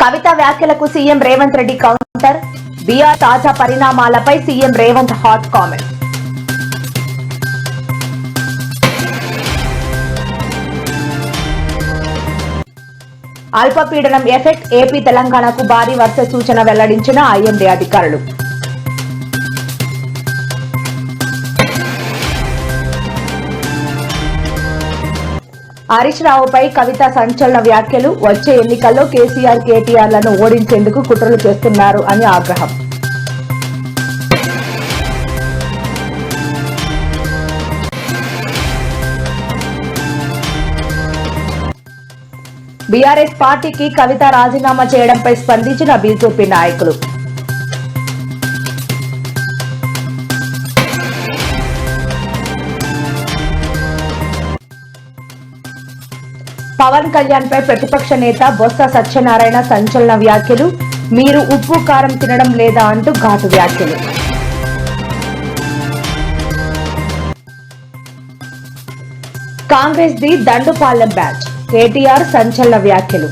కవిత వ్యాఖ్యలకు CM Revanth Reddy counter. BR తాజా పరిణామాలపై సీఎం రేవంత్ హాట్ కామెంట్. అల్పపీడనం ఎఫెక్ట్ ఏపీ తెలంగాణకు భారీ వర్ష సూచన వెల్లడించిన ఐఎండీ అధికారులు. హరీష్ రావుపై కవిత సంచలన వ్యాఖ్యలు. వచ్చే ఎన్నికల్లో కేసీఆర్ కేటీఆర్లను ఓడించేందుకు కుట్రలు చేస్తున్నారు అని ఆగ్రహం. బీఆర్ఎస్ పార్టీకి కవిత రాజీనామా చేయడంపై స్పందించిన బీజేపీ నాయకులు. పవన్ కళ్యాణ్ పై ప్రతిపక్ష నేత బొత్స సత్యనారాయణ సంచలన వ్యాఖ్యలు మీరు ఉప్పు కారం తినడం లేదా అంటూ ఘాటు వ్యాఖ్యలు. Congress the Dandupalem batch KTR సంచలన వ్యాఖ్యలు.